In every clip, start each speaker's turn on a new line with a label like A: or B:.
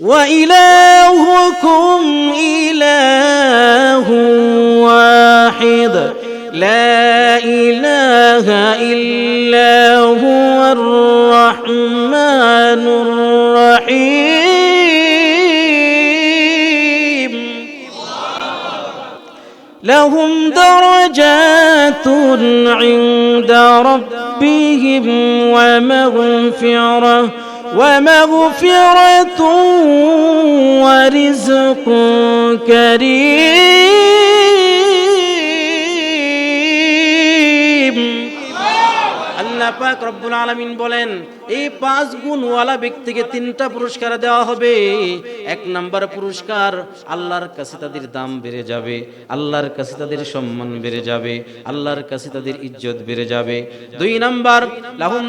A: وإلهكم إله واحد. لا إله إلا هو الرحمن الرحيم. لهم درجات عند ربهم ومغفرة. ومغفرة ورزق كريم. আল্লাহ রব্বুল আলামিন বলেন, এই পাঁচ গুণওয়ালা ব্যক্তিকে তিনটা পুরস্কার দেওয়া হবে। এক পুরস্কার, আল্লাহর কাছে তাদের দাম বেড়ে যাবে, আল্লাহর কাছে তাদের সম্মান বেড়ে যাবে, আল্লাহর কাছে তাদের ইজ্জত বেড়ে যাবে। দুই নাম্বার, লাহুম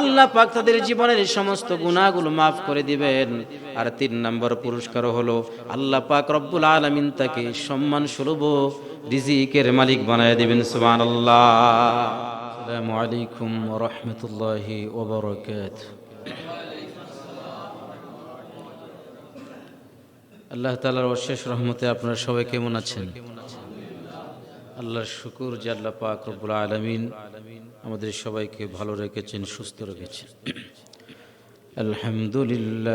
A: আল্লাহ পাক তাদের জীবনের সমস্ত গুনাহগুলো মাফ করে দিবেন। আর তিন নাম্বার পুরস্কার হলো, আল্লাহ পাক রব্বুল আলামিন তাকে সম্মান সুলভ রিজিকের মালিক বানায় দেবেন আসসালামু আলাইকুম রাহমাতুল্লাহি ওয়া বারাকাতুহু। আল্লাহ তাআলার অশেষ রহমতে আপনারা সবাই কেমন আছেন? আল্লাহর শুকুর যে আল্লাহ পাক রব্বুল আলামিন আমাদের সবাইকে ভালো রেখেছেন, সুস্থ রেখেছেন। আলহামদুলিল্লাহ।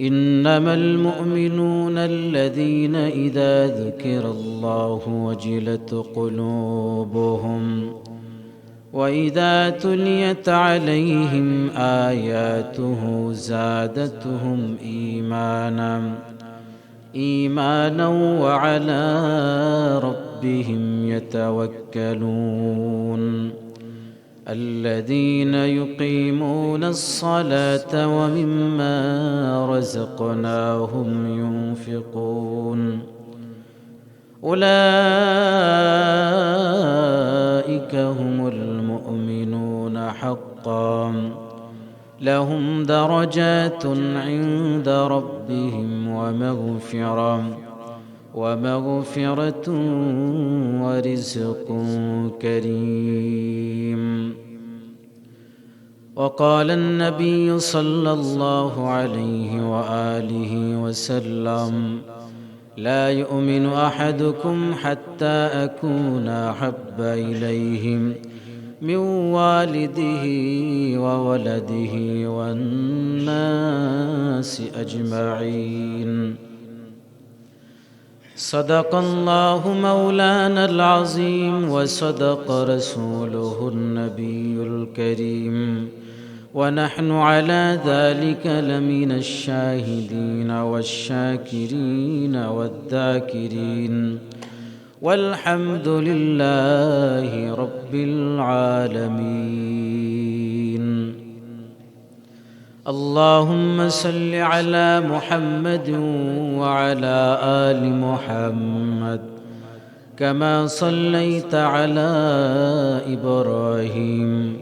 A: إنما المؤمنون الذين إذا ذكر الله وجلت قلوبهم وإذا تليت عليهم آياته زادتهم إيمانا إيمانا وعلى ربهم يتوكلون. الذين يقيمون الصلاة ومما رزقناهم ينفقون. أولئك هم المؤمنون حقا. لهم درجات عند ربهم ومغفرة ومغفرة ورزق كريم. وقال النبي صلى الله عليه وآله وسلم لا يؤمن أحدكم حتى أكون أحب إليهم من والده وولده والناس أجمعين. صدق الله مولانا العظيم وصدق رسوله النبي الكريم. ونحن على ذلك لمن الشاهدين والشاكرين والذاكرين. والحمد لله رب العالمين. اللهم صل على محمد وعلى آل محمد كما صليت على إبراهيم.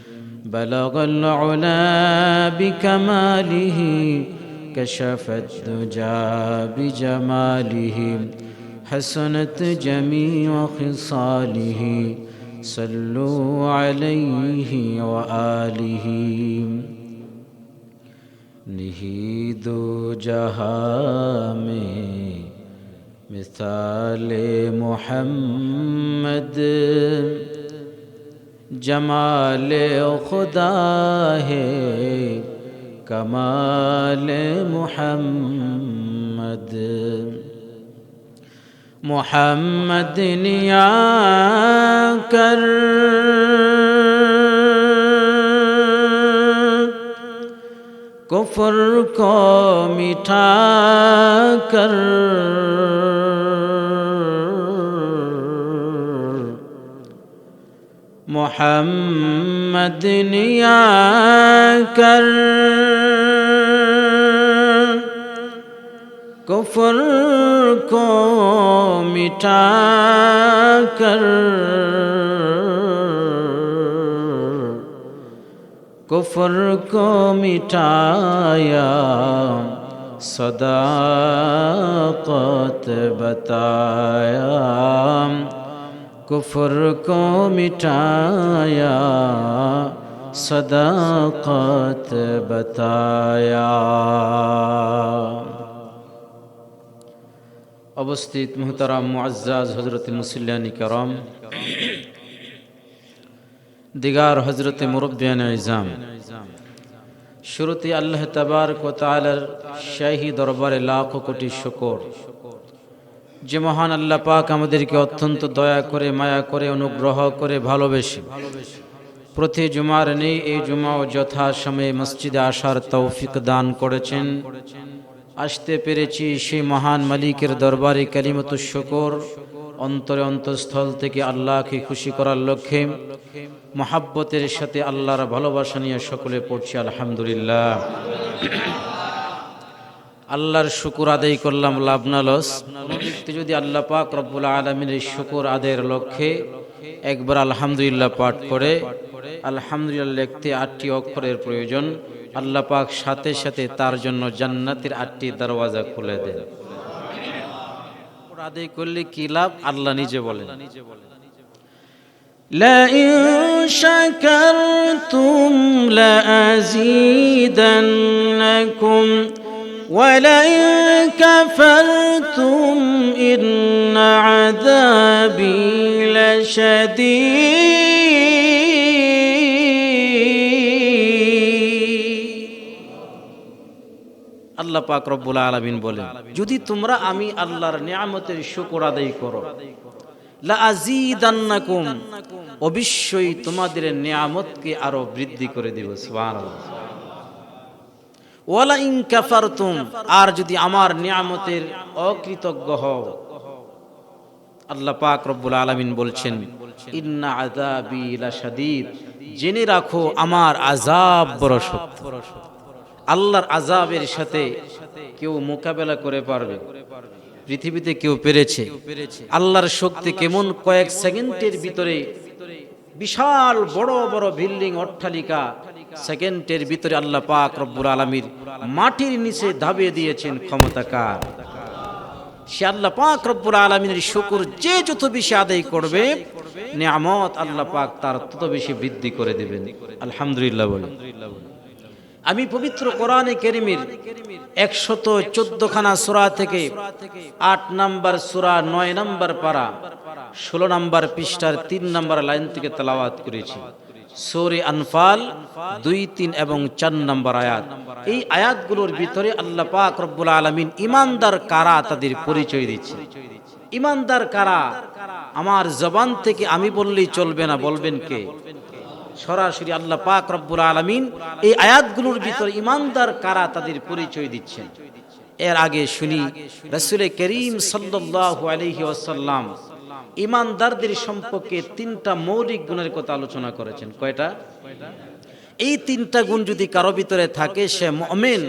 A: بلغ العلا بكماله كشف الدجى بجماله حسنت جميع خصاله صلوا عليه وآله निहिद जहाँ में मिसाल मोहम्मद جمال خدا ہے کمال محمد۔ محمد نیا کر۔ کفر کو مٹھا کر۔ محمد يا کر کفر کو مٹا کر کفر کو مٹایا صداقت بتایا কুফর কো মিটায়া, সদাকত বতায়া। অবস্থিত মোহতারাম মুআজ্জাজ হজরত মুসিল্লানি করম, দিগার হজরত মুরব্বিয়ান ইজাম। শুরুতে আল্লাহ তাবার কোতালার শাহী দরবারে লাখ কোটি শকর। যে মহান আল্লাহ পাক আমাদেরকে অত্যন্ত দয়া করে, মায়া করে, অনুগ্রহ করে ভালোবেসে। প্রতি জুমার নেই এই জুমা ও যথা সময়ে মসজিদে আসার তৌফিক দান করেছেন। আসতে পেরেছি সেই মহান মালিকের দরবারে কালিমত শকর, অন্তরে অন্তঃস্থল থেকে আল্লাহকে খুশি করার লক্ষ্যে মহাব্বতের সাথে আল্লাহর ভালোবাসা নিয়ে সকলে পড়ছি, আলহামদুলিল্লাহ। আল্লাহর শুকুর আদায় করলাম লাভ না লস কোনো ব্যক্তি যদি আল্লাহ পাক রব্বুল আলমিনের শুকুর আদায়ের লক্ষ্যে একবার আলহামদুলিল্লাহ পাঠ করে আলহামদুলিল্লাহ লিখতে আটটি অক্ষরের প্রয়োজন আল্লাহ পাক সাথে সাথে তার জন্য জান্নাতের আটটি দরওয়াজা খুলে দেন আদায় করলে কি লাভ আল্লাহ নিজে বলেন
B: لئن شكرتم لأزيدنكم ولئن كفرتم إن عذابي لشديد
A: আল্লাহ পাক রব্বুল আলামিন বলেন যদি তোমরা আমি আল্লাহর নিয়ামতের শুকর আদায় করো লা আজিদান্নাকুম অবশ্যই তোমাদের নিয়ামতকে আরো বৃদ্ধি করে দিব সুবহানাল্লাহ ওয়ালা ইন কাফারতুম, আর যদি আমার নিয়ামতের অকৃতজ্ঞ হও। আল্লাহ পাক রব্বুল আলামিন বলছেন, ইন্না আযাবি লাশাদীদ জেনে রাখো আমার আযাব বড় শক্ত। আল্লাহর আযাবের সাথে কেউ মোকাবেলা করে পারবে। পৃথিবীতে কেউ পেরেছে। আল্লাহর শক্তি কেমন কয়েক সেকেন্ডের ভিতরে বিশাল বড় বড় বিল্ডিং অট্টালিকা সেকেন্ডের ভিতরে আল্লাহ পাক রব্বুল আলামির মাটির নিচে ধাবিয়ে দিয়েছেন ক্ষমতাকার। সে আল্লাহ পাক রব্বুল আলমিনের শুকুর যে যত বেশি আদায় করবে, নিয়ামত আল্লাহ পাক তার তত বেশি বৃদ্ধি করে দেবেন। আলহামদুলিল্লাহ বলে। আমি পবিত্র কোরআনে কেরিমির একশত চোদ্দ খানা সুরা থেকে আট নাম্বার সুরা, নয় নাম্বার পারা, ষোলো নাম্বার পৃষ্ঠার তিন নাম্বার লাইন থেকে তালাওয়াত করেছি। সোরে আনফাল দুই, তিন এবং চার নম্বর আয়াত। এই আয়াতগুলোর ভিতরে আল্লাহ পাক রব্বুল আলমিন ইমানদার কারা তাদের পরিচয় দিচ্ছে। ইমানদার কারা? আমার জবান থেকে আমি বললেই চলবে না, বলবেন কে? সরাসরি আল্লাহ পাক রব্বুল আলমিন এই আয়াতগুলোর ভিতরে ইমানদার কারা তাদের পরিচয় দিচ্ছেন। এর আগে শুনি রসুল করিম সাল্লাল্লাহু আলাইহি ওয়াসাল্লাম ইমানদারদের সম্পর্কে তিনটা মৌলিক গুণের কথা আলোচনা করেছেন কয়টা এই তিনটা গুণ যদি কারো ভিতরে থাকে সে মুমিন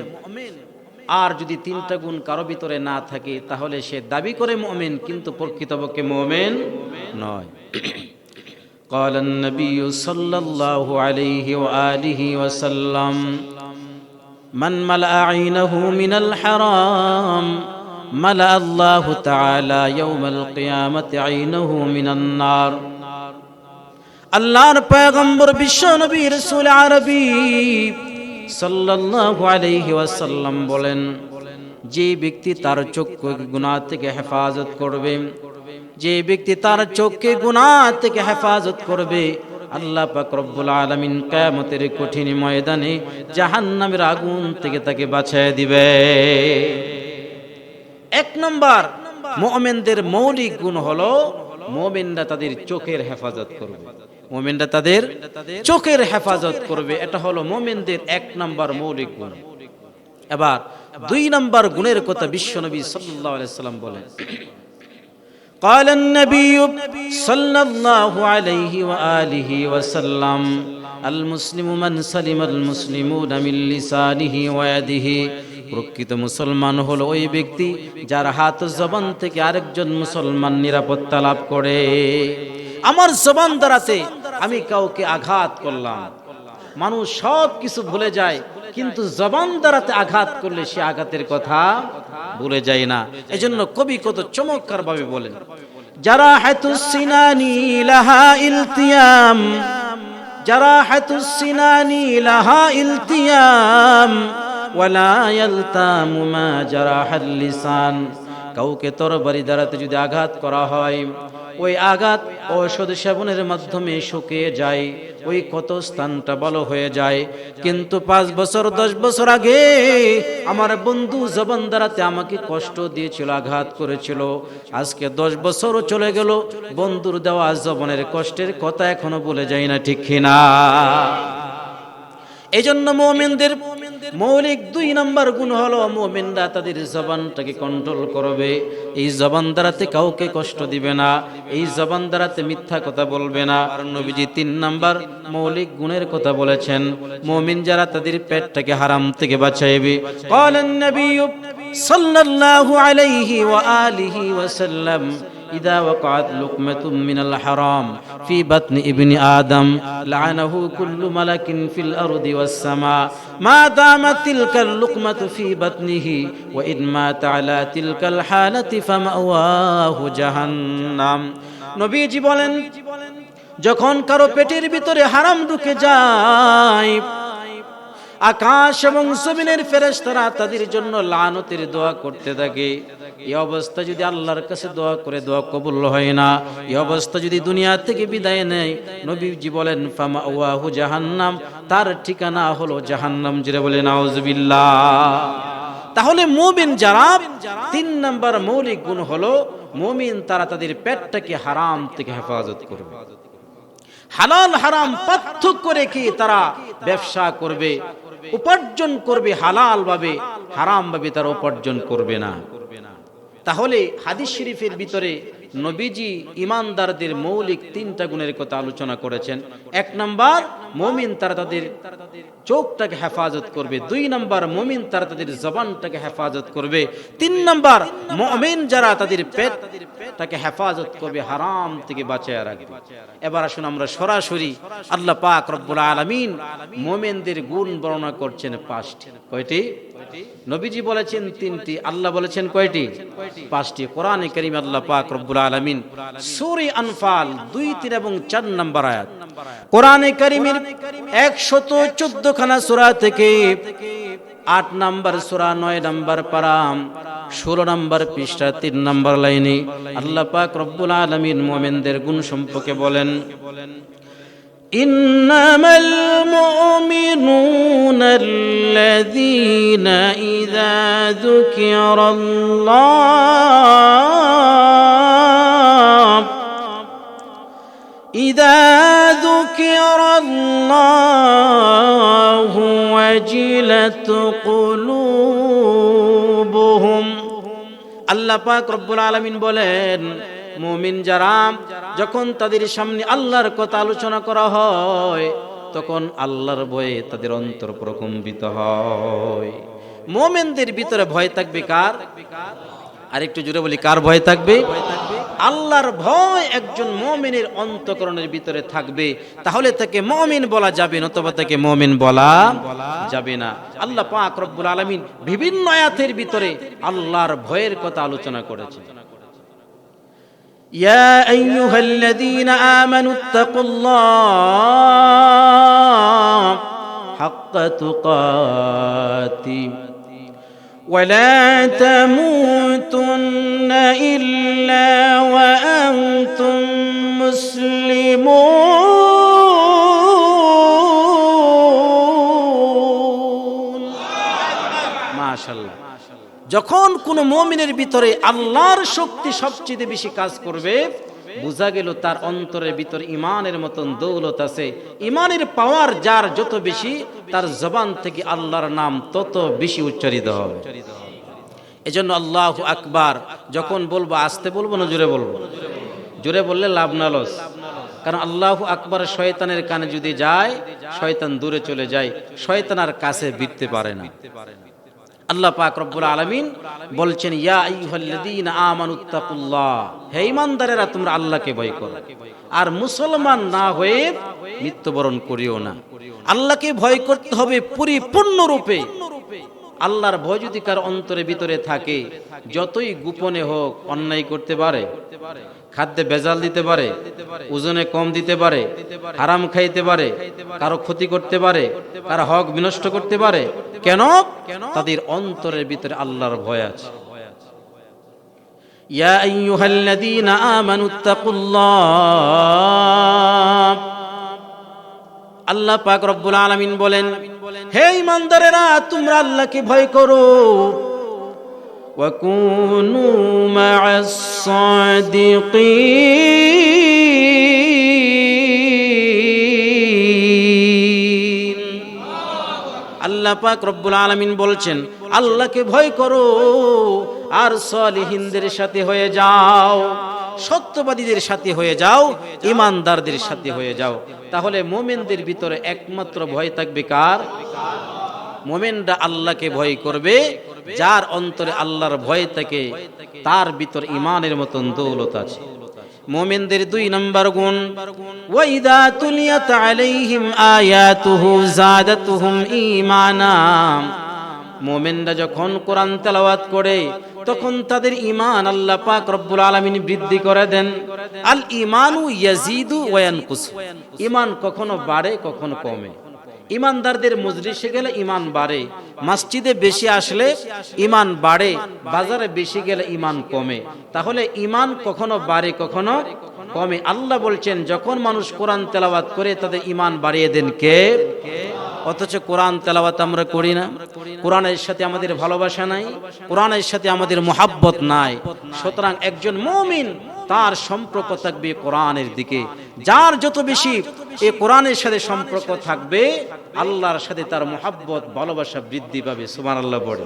A: আর যদি তিনটা গুণ কারো ভিতরে না থাকে তাহলে সে দাবি করে মুমিন কিন্তু প্রকৃতপক্ষে মুমিন নয় قال النبي صلى الله عليه وآله وسلم من ملأ عينه من الحرام মালা আল্লাহ তাআলা ইয়াউমাল কিয়ামতি আইনাহু মিনান নার। আল্লাহর পয়গম্বর বিশ্ব নবী রাসূল আরবি সাল্লাল্লাহু আলাইহি ওয়াসাল্লাম বলেন, যে ব্যক্তি তার চোখকে গুনাহ থেকে হেফাজত করবে, যে ব্যক্তি তার চোখকে গুনাহ থেকে হেফাজত করবে, আল্লাহ পাক রব্বুল আলামিন কিয়ামতের কঠিন ময়দানে জাহান্নামের আগুন থেকে তাকে বাঁচায় দিবে। এক নম্বর মোমেনদের মৌলিক গুণ হলো মোমেনরা তাদের চোখের হেফাজত করবে মোমেনরা তাদের চোখের হেফাজত করবে এটা হলো মোমেনদের এক নম্বর মৌলিক গুণ এবার দুই নম্বর গুণের কথা বিশ্বনবী সাল্লাল্লাহু আলাইহি সাল্লাম বলেন قال النبي صلى الله عليه وآله وسلم المسلم من سلم المسلمون من لسانه ويده প্রকৃত মুসলমান হলো ওই ব্যক্তি যার হাত জবান থেকে আরেকজন মুসলমান নিরাপত্তা লাভ করে। আমার জবান দ্বারাতে আমি কাউকে আঘাত করলাম। মানুষ সব কিছু ভুলে যায়, কিন্তু জবান দ্বারাতে আঘাত করলে সে আঘাতের কথা ভুলে যায় না। এজন্য কবি কত চমৎকার ভাবে বলেন, যারা হাতুসিনানি লাহা ইলতিয়াম, যারা হাতুসিনানি লাহা ইলতিয়াম ওয়ালা ইয়ালতামু মা জারাহাল লিসান। কাউকে তরবারি দ্বারাতে যদি আঘাত করা হয়, ওই আঘাত ঔষধ সেবনের মাধ্যমে শুকিয়ে যায়, ওই কত স্থানটা ভালো হয়ে যায়। কিন্তু পাঁচ বছর, দশ বছর আগে আমার বন্ধু জবান দ্বারাতে আমাকে কষ্ট দিয়েছিল, আঘাত করেছিল। আজকে দশ বছরও চলে গেল, বন্ধুর দেওয়া জবনের কষ্টের কথা এখনও বলে যায় না, ঠিক কিনা? এই জন্য মোমেনদের মৌলিক দুই নাম্বার গুণ হলো মোমেনরা তাদের জবানটাকে কন্ট্রোল করবে এই জবান দ্বারাতে কাউকে কষ্ট দিবে না এই জবান দ্বারাতে মিথ্যা কথা বলবে না আর নবীজি তিন নাম্বার মৌলিক গুণের কথা বলেছেন মোমিন যারা তাদের পেটটাকে হারাম থেকে বাঁচাইবে قال النبي صلى الله عليه وآله وسلم إذا وقعت لقمة من الحرام في بطن ابن آدم لعنه كل ملك في الأرض والسماء ما دامت تلك اللقمة في بطنه وإن مات على تلك الحالة فمأواه جهنم নবীজি বলেন যখন কারো পেটের ভিতরে হারাম ঢুকে যায় আকাশ এবং জমিনের ফেরেশতারা তাদের জন্য লানতের দোয়া করতে থাকে। এই অবস্থা যদি আল্লাহর কাছে দোয়া করে, দোয়া কবুল হয় না। এই অবস্থা যদি দুনিয়া থেকে বিদায় নেয়, নবীজি বলেন ফামা ওয়াহু জাহান্নাম। তার ঠিকানা হলো জাহান্নাম যেটা বলে নাউজুবিল্লাহ। তাহলে মুমিন যারা, তিন নাম্বার মৌলিক গুণ হলো, মুমিন তারা তাদের পেটটাকে হারাম থেকে হেফাজত করবে। হালাল হারাম পার্থক্য রেখে তারা ব্যবসা করবে। উপার্জন করবে হালাল ভাবে হারাম ভাবে তারা উপার্জন করবে না। তাহলে হাদিস শরীফের ভিতরে নবীজি ইমানদারদের মৌলিক তিনটা গুণের কথা আলোচনা করেছেন। এক নাম্বার, মমিন তারা তাদের চোখটাকে হেফাজত করবে। দুই নাম্বার, মমিন তারা তাদের জবানটাকে হেফাজত করবে। তিন নাম্বার, মমিন যারা তাদের পেট তাকে হেফাজত করবে, হারাম থেকে বাঁচায় রাখবে। এবার আসুন আমরা সরাসরি আল্লাহ পাক রব্বুল আলামিন মোমেনদের গুণ বর্ণনা করছেন পাঁচটি। কয়টি? নবীজি বলেছেন তিনটি আল্লাহ বলেছেন কয়টি? পাঁচটি। কোরআনে করিম আল্লাহ পাক রব্বুল আলামিন সূরা আনফাল দুই তিন এবং চার নম্বর আয়াত। কোরআনে করিমের একশত চোদ্দ খানা সূরা থেকে আট নাম্বার সূরা নয় নাম্বার পারাম ষোলো নম্বর পৃষ্ঠা তিন নম্বর লাইনে। আল্লাহ পাক রব্বুল আলমিন মোমেনদের গুণ সম্পর্কে বলেন। إنما المؤمنون الذين إذا ذكر الله إذا ذكر الله وجلت قلوبهم আল্লাহ পাক রব্বুল আলামিন বলেন মুমিন যারা যখন তাদের সামনে আল্লাহর কথা আলোচনা করা হয়, তখন আল্লাহর ভয়ে তাদের অন্তর প্রকম্পিত হয়। মোমেনদের ভিতরে ভয় থাকবে কার? আর একটু জুড়ে বলি, কার ভয় থাকবে? আল্লাহর ভয় একজন মমিনের অন্তকরণের ভিতরে থাকবে। তাহলে তাকে মমিন বলা যাবে না অথবা তাকে মমিন বলা যাবে না। আল্লাহ পাক রব্বুল আলামিন বিভিন্ন আয়াতের ভিতরে আল্লাহর ভয়ের কথা আলোচনা করেছেন। يا أيها الذين آمنوا اتقوا الله حق تقاته. ولا تموتن إلا وأنتم مسلمون. যখন কোন মমিনের ভিতরে আল্লাহর শক্তি সবচেয়ে বেশি কাজ করবে, বোঝা গেল তার অন্তরের ভিতর ইমানের মতন দৌলত আছে। ইমানের পাওয়ার যার যত বেশি, তার জবান থেকে আল্লাহর নাম তত বেশি উচ্চারিত হবে। এজন্য আল্লাহ আকবার, যখন বলব, আসতে বলব না জোরে বলব? জোরে বললে লাভ না লস। কারণ আল্লাহ আকবার শয়তানের কানে যদি যায়, শয়তান দূরে চলে যায়, শয়তান আর কাছে বিটতে পারে না। আল্লাহ পাক রব্বুল আলামিন বলছেন হে ঈমানদারেরা, তোমরা আল্লাহকে ভয় করো। আর মুসলমান না হয়ে মৃত্যুবরণ করিও না। আল্লাহকে ভয় করতে হবে পরিপূর্ণ রূপে আল্লাহর ভয় যদি কার অন্তরে ভিতরে থাকে, যতই গোপনে হোক, অন্যায় করতে পারে। খাদ্যে বেজাল দিতে পারে, ওজনে কম দিতে পারে, হারাম খাইতে পারে, কারও ক্ষতি করতে পারে, কারও হক বিনষ্ট করতে পারে, কেন? তাদের অন্তরের ভিতরে আল্লাহর ভয় আছে। ইয়া আইয়ুহাল্লাযীনা আমানুত্তাকুল্লাহ আল্লাহ পাক রব্বুল আলামিন বলেন, হে ইমানদারেরা তোমরা আল্লাহকে ভয় করো।
B: وكونوا مع الصادقين
A: আল্লাহ পাক রব্বুল আলামিন বলছেন আল্লাহকে ভয় করো আর সলিহিনদের সাথে হয়ে যাও সত্যবাদীদের সাথে হয়ে যাও ইমানদারদের সাথে হয়ে যাও তাহলে মোমেনদের ভিতরে একমাত্র ভয় থাকবে কার মোমেনরা আল্লাহকে ভয় করবে যার অন্তরে আল্লাহর ভয় থাকে তার ভিতর ইমানের মতন দৌলত আছে। মোমেনদের দুই নম্বর গুণ, ওয়াইদা তুলিয়াত আলাইহিম আয়াতুহু জাদাতুহুম ঈমানা। মোমেনরা যখন কোরআন তেলাওয়াত করে, তখন তাদের ইমান আল্লাহ পাক রব্বুল আলামিন বৃদ্ধি করে দেন। আল ইমানু ইয়াজিদু ওয়া ইয়ানকুস। ইমান কখনো বাড়ে, কখনো কমে। ইমানদারদের মজলিসে গেলে ইমান বাড়ে। মসজিদে বেশি আসলে ইমান বাড়ে, বাজারে বেশি গেলে ইমান কমে। তাহলে ইমান কখনো বাড়ে, কখনো কমে। আল্লাহ বলছেন, যখন মানুষ কোরআন তেলাওয়াত করে, তাদের ইমান বাড়িয়ে দেন কে? অথচ কোরআন তেলাওয়াত আমরা করি না। কোরআনের সাথে আমাদের ভালোবাসা নাই, কোরআনের সাথে আমাদের মোহাব্বত নাই। সুতরাং একজন মমিন তার সম্পর্ক থাকবে কোরআনের দিকে। যার যত বেশি এ কোরআনের সাথে সম্পর্ক থাকবে আল্লাহর সাথে তার মোহাব্বত ভালোবাসা বৃদ্ধি পাবে সুমান আল্লাহ বড়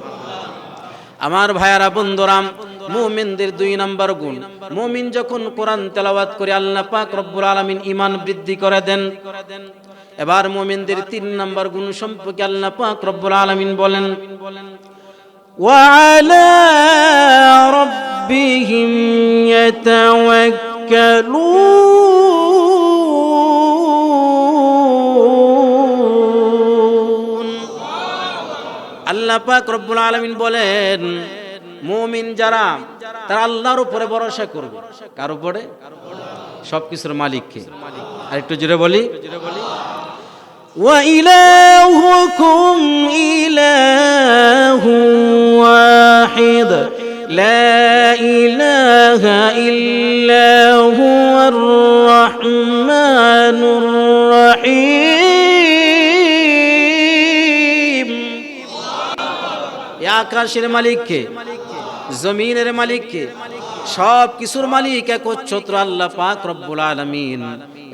A: আমার ভাইয়ারা বন্ধুরাম মুমিনদের দুই নাম্বার গুণ মুমিন যখন কোরআন তেলাওয়াত করে আল্লাহ পাক রব্বুল আলামিন ইমান বৃদ্ধি করে দেন এবার মুমিনদের তিন নাম্বার গুণ সম্পর্কে আল্লাহ পাক রব্বুল আলামিন বলেন
B: وعلى ربهم يتوكلون
A: আল্লাহ পাক রব্বুল আলামিন বলেন মুমিন যারা তারা আল্লাহর উপরে ভরসা করবে কার উপরে সবকিছুর মালিককে আর একটু জোরে বলি
B: وإلهكم إله واحد لا إله إلا هو الرحمن الرحيم
A: আকাশের মালিককে, জমিনের মালিককে সব কিছুর মালিক একচ্ছত্র আল্লাহ পাক রব্বুল আলামিন।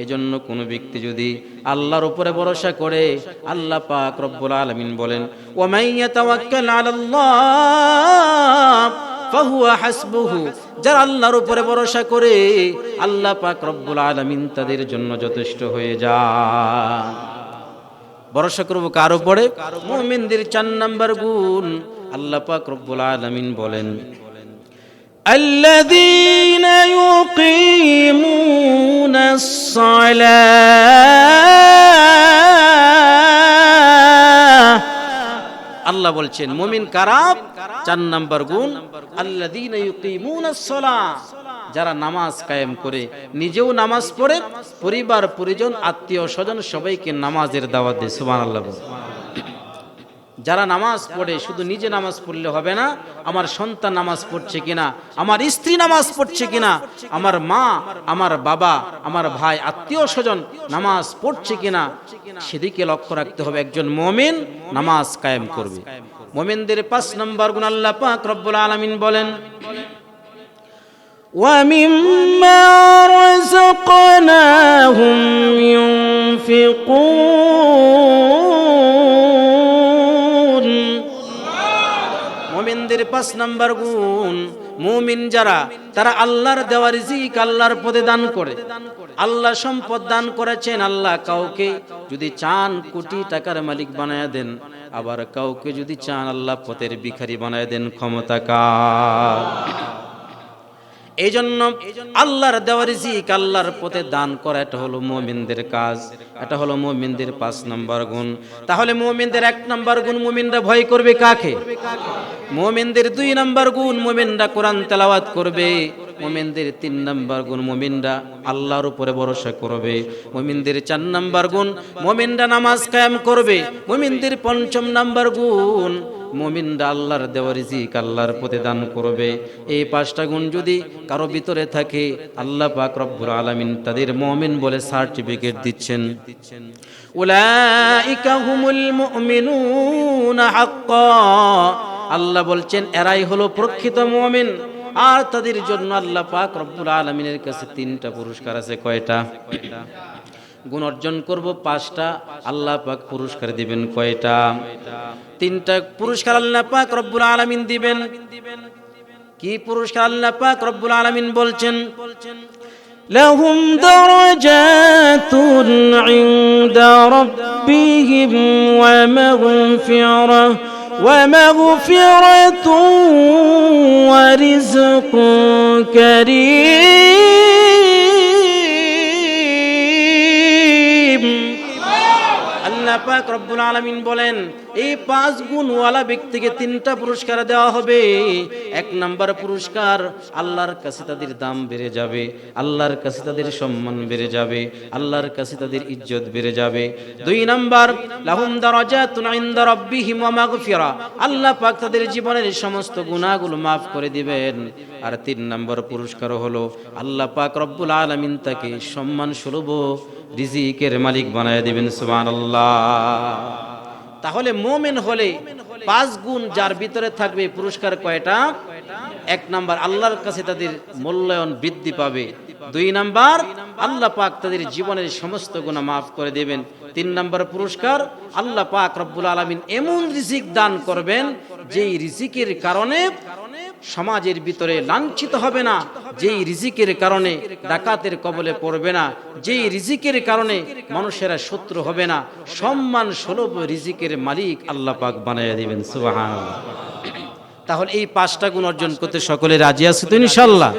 A: এজন্য কোন ব্যক্তি যদি আল্লাহর উপরে ভরসা করে, আল্লাহ পাক রব্বুল আলমিন বলেন যারা আল্লাহর উপরে ভরসা করে, আল্লাহ পাক রব্বুল আলামিন তাদের জন্য যথেষ্ট হয়ে যান। ভরসা করব কার উপরে? মুমিনদের চার নাম্বার গুণ। আল্লাহ পাক রব্বুল আলামিন বলেন
B: الذين يقيمون الصلاة
A: আল্লাহ বলছেন মুমিন কারাব চার নাম্বার গুণ আল্লাযীনা ইউকিমুনাস সালাহ যারা নামাজ কায়েম করে নিজেও নামাজ পড়ে পরিবার পরিজন আত্মীয় স্বজন সবাইকে নামাজের দাওয়াত দেয় সুবহানাল্লাহ বলে। যারা নামাজ পড়ে শুধু নিজে নামাজ পড়লে হবে না আমার সন্তান নামাজ পড়ছে কিনা আমার স্ত্রী নামাজ পড়ছে কিনা আমার মা আমার বাবা আমার ভাই আত্মীয় স্বজন নামাজ পড়ছে কিনা সেদিকে লক্ষ্য রাখতে হবে একজন মমিন নামাজ কায়েম করবে মমিনদের পাঁচ নম্বর গুণ আল্লাহ পাক রব্বুল আলামিন বলেন
B: ومما رزقناهم ينفقون
A: পাঁচ নাম্বার গুণ, মুমিন যারা, তারা আল্লাহর দেওয়া রিজিক আল্লাহর পদে দান করে। আল্লাহ সম্পদ দান করেছেন, আল্লাহ কাউকে যদি চান কোটি টাকার মালিক বানায় দেন, আবার কাউকে যদি চান আল্লাহ পথের ভিখারি বানায় দেন ক্ষমতা কার? এই জন্য আল্লাহর দেওয়া রিজিক আল্লাহর পথে দান করা, এটা হলো মুমিনদের কাজ। এটা হলো মুমিনদের পাঁচ নম্বর গুণ। তাহলে মুমিনদের এক নম্বর গুণ মুমিনরা ভয় করবে কাকে? মুমিনদের দুই নম্বর গুণ মুমিনরা কোরআন তেলাওয়াত করবে। মুমিনদের তিন নম্বর গুণ মুমিনরা আল্লাহর উপরে ভরসা করবে। মুমিনদের চার নম্বর গুণ মুমিনরা নামাজ কায়েম করবে। মুমিনদের পঞ্চম নম্বর গুণ মুমিনরা আল্লাহর দেওয়া রিজিক আল্লাহর পথে দান করবে। এই পাঁচটা গুণ যদি কারও ভিতরে থাকে, আল্লাহ পাক রব্বুল আলামিন তাদের মুমিন বলে সার্টিফিকেট দিচ্ছেন। হুমুল আল্লাহ বলছেন, এরাই হলো প্রকৃত মুমিন। আর তাদের জন্য আল্লাহ পাক রব্বুল আলামিনের কাছে তিনটা পুরস্কার আছে, কয়টা? গুণ অর্জন করব পাঁচটা আল্লাহ পাক পুরস্কার দিবেন কয়টা তিনটা পুরস্কার আল্লাহ পাক রব্বুল আলামিন দিবেন কি পুরস্কার আল্লাহ পাক রব্বুল আলামিন বলছেন
B: لهم درجات عند ربهم ومغفرة ومغفرة ورزق كريم
A: আল্লাহ রব্বুল আলামিন বলেন, এই পাঁচ গুণওয়ালা ব্যক্তিকে তিনটা পুরস্কার দেওয়া হবে। এক নাম্বার পুরস্কার আল্লাহর কাছে তাদের দাম বেড়ে যাবে, আল্লাহর কাছে তাদের সম্মান বেড়ে যাবে, আল্লাহর কাছে তাদের ইজ্জত বেড়ে যাবে। দুই নাম্বার, লাহুম দারাজাতুন ইনদা রাব্বিহিম ওয়া মাগফিরা। আল্লাহ পাক তাদের জীবনের সমস্ত গুনাহগুলো maaf করে দিবেন। আর তিন নাম্বার পুরস্কার হলো, আল্লাহ পাক রব্বুল আলামিন তাকে সম্মান সুলভ রিজিকের মালিক বানায় দিবেন, সুবহানাল্লাহ। তাহলে মোমেন হলে পাঁচ গুণ যার ভিতরে থাকবে পুরস্কার কয়টা? এক নাম্বার আল্লাহর কাছে তাদের মূল্যায়ন বৃদ্ধি পাবে। দুই নাম্বার আল্লাহ পাক তাদের জীবনের সমস্ত গুণা মাফ করে দেবেন। তিন নাম্বার পুরস্কার আল্লাহ পাক রব্বুল আলমিন এমন রিজিক দান করবেন যেই রিজিকের কারণে সমাজের ভিতরে লাঞ্ছিত হবে না। যেই রিজিকের কারণে ডাকাতের কবলে পড়বে না, যেই রিজিকের কারণে মানুষেরা শত্রু হবে না, সম্মান সুলভ রিজিকের মালিক আল্লাহ পাক বানাইয়া দিবেন সুবহান তাহলে এই পাঁচটা গুণ অর্জন করতে সকলে রাজি আছে তো ইনশাল্লাহ